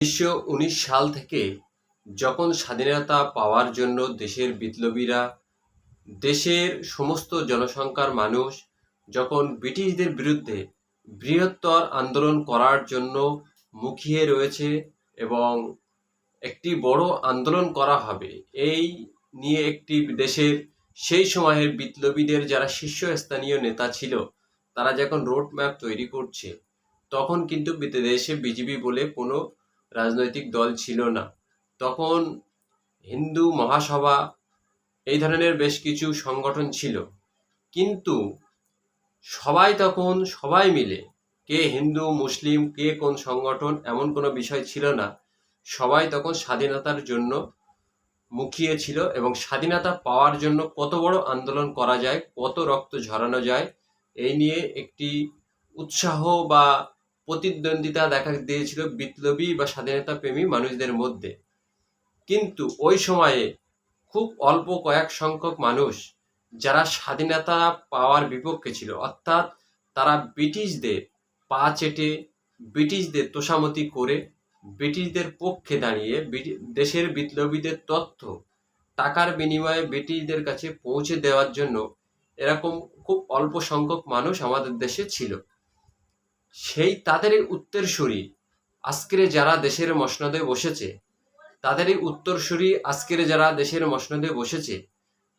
উনিশশো উনিশ সাল থেকে যখন স্বাধীনতা পাওয়ার জন্য দেশের বিপ্লবীরা দেশের সমস্ত জনসংখ্যার মানুষ যখন ব্রিটিশদের বিরুদ্ধে বৃহত্তর আন্দোলন করার জন্য মুখিয়ে রয়েছে এবং একটি বড় আন্দোলন করা হবে, এই নিয়ে একটি দেশের সেই সময়ের বিপ্লবীদের যারা শীর্ষস্থানীয় নেতা ছিল, তারা যখন রোড ম্যাপ তৈরি করছে, তখন কিন্তু দেশে বিজেপি বলে কোনো রাজনৈতিক দল ছিল না। তখন হিন্দু মহাসভা এই ধরনের বেশ কিছু সংগঠন ছিল। কিন্তু সবাই তখন সবাই মিলে কে হিন্দু, মুসলিম, কে কোন সংগঠন এমন কোনো বিষয় ছিল না, সবাই তখন স্বাধীনতার জন্য মুখিয়ে ছিল এবং স্বাধীনতা পাওয়ার জন্য কত বড় আন্দোলন করা যায়, কত রক্ত ঝরানো যায়, এই নিয়ে একটি উৎসাহ বা প্রতিদ্বন্দ্বিতা দেখা দিয়েছিল বিপ্লবী বা স্বাধীনতা প্রেমী মানুষদের মধ্যে। কিন্তু ওই সময়ে খুব অল্প কয়েক সংখ্যক মানুষ যারা স্বাধীনতা পাওয়ার বিপক্ষে ছিল, অর্থাৎ তারা ব্রিটিশদের পা চেটে, ব্রিটিশদের তোষামতি করে, ব্রিটিশদের পক্ষে দাঁড়িয়ে দেশের বিপ্লবীদের তথ্য টাকার বিনিময়ে ব্রিটিশদের কাছে পৌঁছে দেওয়ার জন্য এরকম খুব অল্প সংখ্যক মানুষ আমাদের দেশে ছিল। সেই তাদেরই উত্তরসূরি আজকের যারা দেশের মসনদে বসেছে, তাদেরই উত্তরসূরি আজকের যারা দেশের মসনদে বসেছে,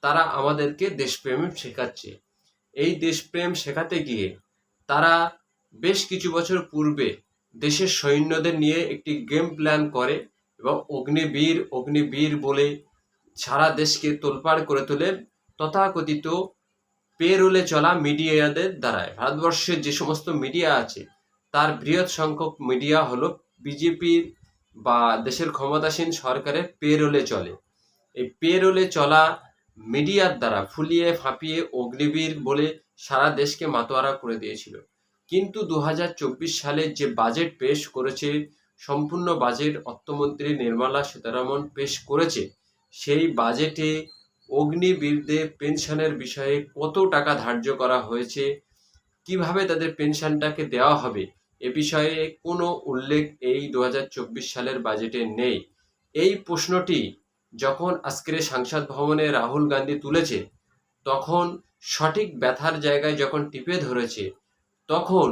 তারা আমাদেরকে দেশপ্রেম শেখাচ্ছে। এই দেশপ্রেম শেখাতে গিয়ে তারা বেশ কিছু বছর পূর্বে দেশের সৈন্যদের নিয়ে একটি গেম প্ল্যান করে এবং অগ্নিবীর অগ্নিবীর বলে সারা দেশকে তোলপাড় করে তোলে। তথাকথিত পেরোলে চলা মিডিয়াদের দ্বারায়। ভারতবর্ষের যে সমস্ত মিডিয়া আছে, তার বৃহৎ সংখ্যক মিডিয়া হলো বিজেপির বা দেশের ক্ষমতাসীন সরকারের পেরোলে চলে। এই পেরোলে চলা মিডিয়ার দ্বারা ফুলিয়ে ফাঁপিয়ে অগ্নিবীর বলে সারা দেশকে মাতোয়ারা করে দিয়েছিল। কিন্তু দু হাজার চব্বিশ সালে যে বাজেট পেশ করেছে, সম্পূর্ণ বাজেট অর্থমন্ত্রী নির্মলা সীতারামন পেশ করেছে, সেই বাজেটে অগ্নিবীরদের পেনশনের বিষয়ে কত টাকা ধার্য করা হয়েছে? কীভাবে তাদের পেনশনটাকে দেওয়া হবে? এ বিষয়ে কোনো উল্লেখ এই দু হাজার চব্বিশ সালের বাজেটে নেই। এই প্রশ্নটি যখন আজকের সাংসদ ভবনে রাহুল গান্ধী তুলেছে, তখন সঠিক ব্যথার জায়গায় যখন টিপে ধরেছে, তখন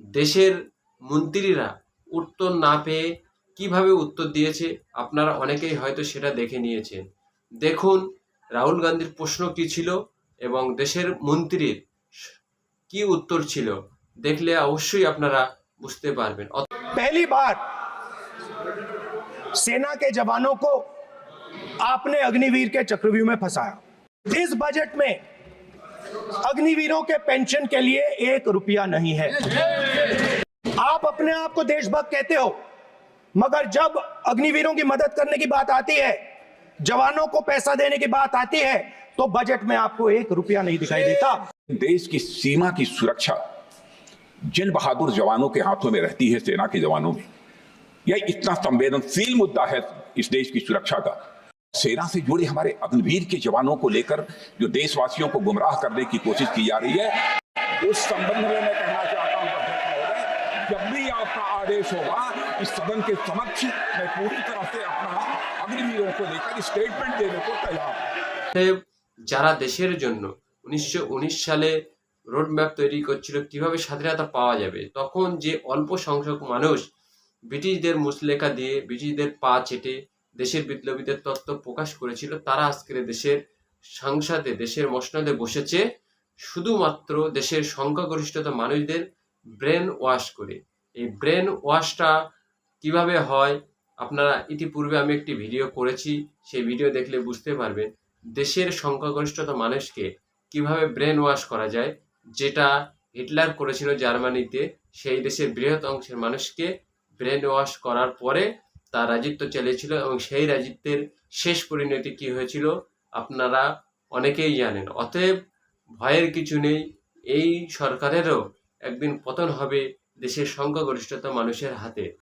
দেশের মন্ত্রীরা উত্তর না পেয়ে কীভাবে উত্তর দিয়েছে, আপনারা অনেকেই হয়তো সেটা দেখে নিয়েছেন। দেখুন রাহুল গান্ধীর প্রশ্ন কি ছিল এবং দেশের মন্ত্রীর কি উত্তর ছিল দেখলে অবশ্যই আপনারা বুঝতে পারবেন पहली बार सेना के जवानों को आपने अग्निवीर के चक्रव्यूह में फंसाया इस बजट में अग्निवीरों के पेंशन के लिए एक रुपया नहीं है आप अपने आप को देशभक्त कहते हो मगर जब अग्निवीरों की मदद करने की बात आती है जवानों को पैसा देने की बात आती है तो बजट में आपको एक रुपया नहीं दिखाई देता। देश की सीमा की सुरक्षा जिन बहादुर जवानों के हाथों में रहती है, सेना के जवानों में, यह इतना संवेदनशील मुद्दा है इस देश की सुरक्षा का। सेना से जुड़े हमारे अग्निवीर के जवानों को लेकर जो देशवासियों को गुमराह करने की कोशिश की जा रही है, उस संबंध में मैं जब भी आपका आदेश होगा इस सदन के समक्ष मैं पूरी तरह से अपना अग्निवीरों को लेकर स्टेटमेंट देने को तैयार हूं অতএব যারা দেশের জন্য উনিশশো সালে রোড ম্যাপ তৈরি করছিল কিভাবে স্বাধীনতা পাওয়া যাবে তখন যে অল্প সংখ্যক মানুষ ব্রিটিশদের মুসলেখা দিয়ে ব্রিটিশদের পা চেটে দেশের বিপ্লবীদের তত্ত্ব প্রকাশ করেছিল তারা আজকের দেশের সংসদে দেশের মসনদে বসেছে শুধুমাত্র দেশের সংখ্যাগরিষ্ঠতা মানুষদের ব্রেন ওয়াশ করে। এই ব্রেন ওয়াশটা কীভাবে হয়? আপনারা ইতিপূর্বে আমি একটি ভিডিও করেছি, সেই ভিডিও দেখলে বুঝতে পারবেন দেশের সংখ্যাগরিষ্ঠতা মানুষকে কীভাবে ব্রেন ওয়াশ করা যায়, যেটা হিটলার করেছিল জার্মানিতে, সেই দেশের বৃহৎ অংশের মানুষকে ব্রেন ওয়াশ করার পরে তার রাজিত্ব চলেছিল এবং সেই রাজিত্বের শেষ পরিণতি কি হয়েছিল আপনারা অনেকেই জানেন। অতএব ভয়ের কিছু নেই, এই সরকারেরও একদিন পতন হবে দেশের সংখ্যাগরিষ্ঠতা মানুষের হাতে।